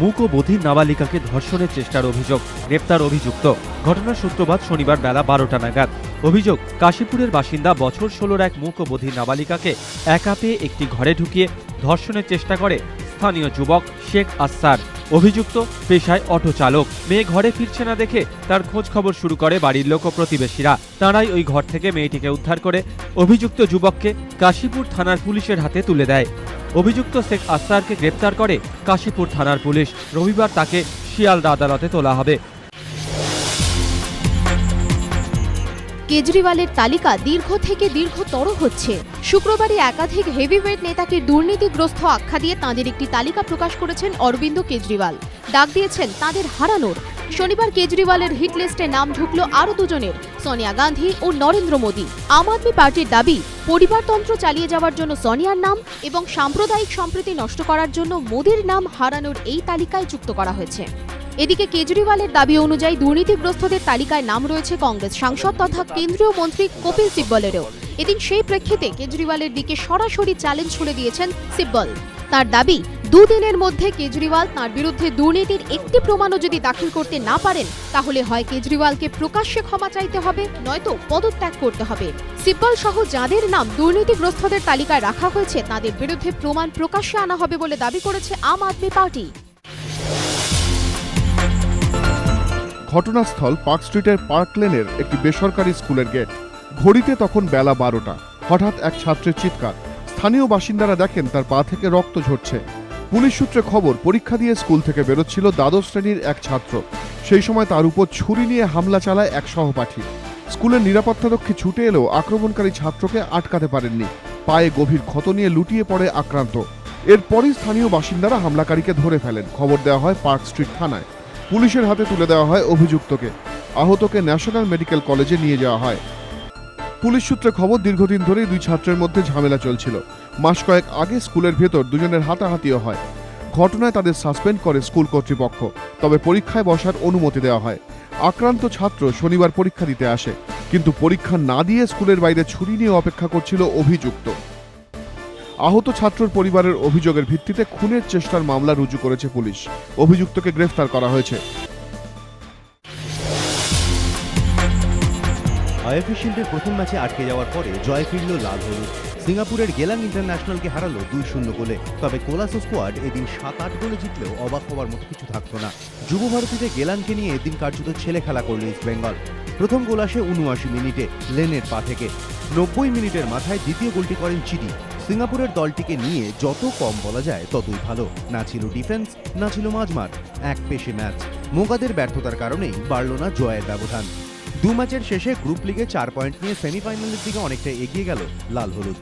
মূক ও বধির নাবালিকাকে ধর্ষণের চেষ্টার অভিযোগ, গ্রেপ্তার অভিযুক্ত। ঘটনার সূত্রপাত শনিবার বেলা বারোটা নাগাদ। অভিযোগ, কাশীপুরের বাসিন্দা বছর ষোলোর এক মূক ও বধির নাবালিকাকে একা পেয়ে একটি ঘরে ঢুকিয়ে ধর্ষণের চেষ্টা করে স্থানীয় যুবক শেখ আসার। অভিযুক্ত পেশায় অটো চালক। মেয়ে ঘরে ফিরছে না দেখে তার খোঁজ খবর শুরু করে বাড়ির লোক প্রতিবেশীরা। তাঁরাই ওই ঘর থেকে মেয়েটিকে উদ্ধার করে অভিযুক্ত যুবককে কাশীপুর থানার পুলিশের হাতে তুলে দেয়। অভিযুক্ত শেখ আস্তারকে গ্রেপ্তার করে কাশীপুর থানার পুলিশ। রবিবার তাকে শিয়ালদা আদালতে তোলা হবে। কেজরিওয়ালের তালিকা দীর্ঘ থেকে দীর্ঘতর হচ্ছে। শুক্রবারই একাধিক হেভিওয়েট নেতাকে দুর্নীতিগ্রস্ত আখ্যা দিয়ে তাঁদের একটি তালিকা প্রকাশ করেছেন অরবিন্দ কেজরিওয়াল। ডাক দিয়েছেন তাঁদের হারানোর। শনিবার কেজরিওয়ালের হিট লিস্টে নাম ঢুকল আরও দুজনের, সোনিয়া গান্ধী ও নরেন্দ্র মোদী। আম আদমি পার্টির দাবি, পরিবারতন্ত্র চালিয়ে যাওয়ার জন্য সোনিয়ার নাম এবং সাম্প্রদায়িক সম্প্রীতি নষ্ট করার জন্য মোদীর নাম হারানোর এই তালিকায় যুক্ত করা হয়েছে। এদিকে কেজরিওয়ালের দাবি অনুযায়ী দুর্নীতিগ্রস্তদের তালিকায় নাম রয়েছে কংগ্রেস সাংসদ তথা কেন্দ্রীয় মন্ত্রী কপিল সিব্বলেরও। এদিন সেই প্রেক্ষিতে কেজরিওয়ালের দিকে সরাসরি চ্যালেঞ্জ ছুড়ে দিয়েছেন সিব্বল। তার দাবি, দুদিনের মধ্যে কেজরিওয়াল তার বিরুদ্ধে দুর্নীতির একটি প্রমাণও যদি দাখিল করতে না পারেন, তাহলে হয় কেজরিওয়ালকে প্রকাশ্যে ক্ষমা চাইতে হবে, নয়তো পদত্যাগ করতে হবে। সিব্বল সহ যাদের নাম দুর্নীতিগ্রস্তদের তালিকায় রাখা হয়েছে, তাদের বিরুদ্ধে প্রমাণ প্রকাশ্যে আনা হবে বলে দাবি করেছে আম আদমি পার্টি। ঘটনাস্থল পার্ক স্ট্রিটের পার্ক লেনের একটি বেসরকারি স্কুলের গেট। ঘড়িতে তখন বেলা বারোটা। হঠাৎ এক ছাত্রের চিৎকার। স্থানীয় বাসিন্দারা দেখেন তার পা থেকে রক্ত ঝরছে। পুলিশ সূত্রে খবর, পরীক্ষা দিয়ে স্কুল থেকে বেরোচ্ছিল দ্বাদশ শ্রেণির এক ছাত্র। সেই সময় তার উপর ছুরি নিয়ে হামলা চালায় এক সহপাঠী। স্কুলের নিরাপত্তারক্ষী ছুটে এলেও আক্রমণকারী ছাত্রকে আটকাতে পারেননি। পায়ে গভীর ক্ষত নিয়ে লুটিয়ে পড়ে আক্রান্ত। এরপরই স্থানীয় বাসিন্দারা হামলাকারীকে ধরে ফেলেন। খবর দেওয়া হয় পার্ক স্ট্রিট থানায়। পুলিশের হাতে তুলে দেওয়া হয় অভিযুক্তকে। আহতকে ন্যাশনাল মেডিকেল কলেজে নিয়ে যাওয়া হয়। পুলিশ সূত্রে খবর, দীর্ঘদিন ধরেই দুই ছাত্রের মধ্যে ঝামেলা চলছিল। মাস কয়েক আগে স্কুলের ভেতর দুজনের হাতাহাতিও হয়। ঘটনায় তাদের সাসপেন্ড করে স্কুল কর্তৃপক্ষ, তবে পরীক্ষায় বসার অনুমতি দেওয়া হয়। আক্রান্ত ছাত্র শনিবার পরীক্ষা দিতে আসে, কিন্তু পরীক্ষা না দিয়ে স্কুলের বাইরে ছুরি নিয়ে অপেক্ষা করছিল অভিযুক্ত। আহত ছাত্রর পরিবারের অভিযোগের ভিত্তিতে খুনের চেষ্টার মামলা রুজু করেছে পুলিশ। অভিযুক্তকে গ্রেফতার করা হয়েছে। আইএফএ শিল্ডের প্রথম ম্যাচে আটকে যাওয়ার পরে জয় ফিরল লাল হলুদ। সিঙ্গাপুরের গেলাং ইন্টারন্যাশনালকে হারালো দুই শূন্য গোলে। তবে কোলাসো স্কোয়াড এদিন সাত আট গোলে জিতলেও অবাক হওয়ার মতো কিছু থাকতো না। যুব ভারতীতে গেলাংকে নিয়ে এদিন কার্যত ছেলে খেলা করল ইস্ট বেঙ্গল। প্রথম গোল আসে উনআশি মিনিটে লেনের পা থেকে। নব্বই মিনিটের মাথায় দ্বিতীয় গোলটি করেন চিডি সিঙ্গাপুরের দলটিকে নিয়ে যত কম বলা যায় ততই ভালো। না ছিল ডিফেন্স না ছিল মাঝমাঠ। এক পেশে ম্যাচ মোগাদের ব্যর্থতার কারণেই বাড়ল না জয়ের ব্যবধান। দু ম্যাচের শেষে গ্রুপ লিগে চার পয়েন্ট নিয়ে সেমিফাইনালের দিকে অনেকটা এগিয়ে গেল লাল হলুদ।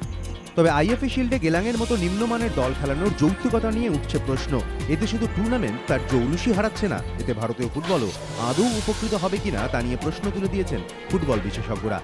তবে আইএফএ শিল্ডে গেলাংয়ের মতো নিম্নমানের দল খেলানোর যৌক্তিকতা নিয়ে উঠছে প্রশ্ন। এতে শুধু টুর্নামেন্ট তার জৌলুসই হারাচ্ছে না। এতে ভারতীয় ফুটবলও আদৌ উপকৃত হবে কিনা তা নিয়ে প্রশ্ন তুলে দিয়েছেন ফুটবল বিশেষজ্ঞরা।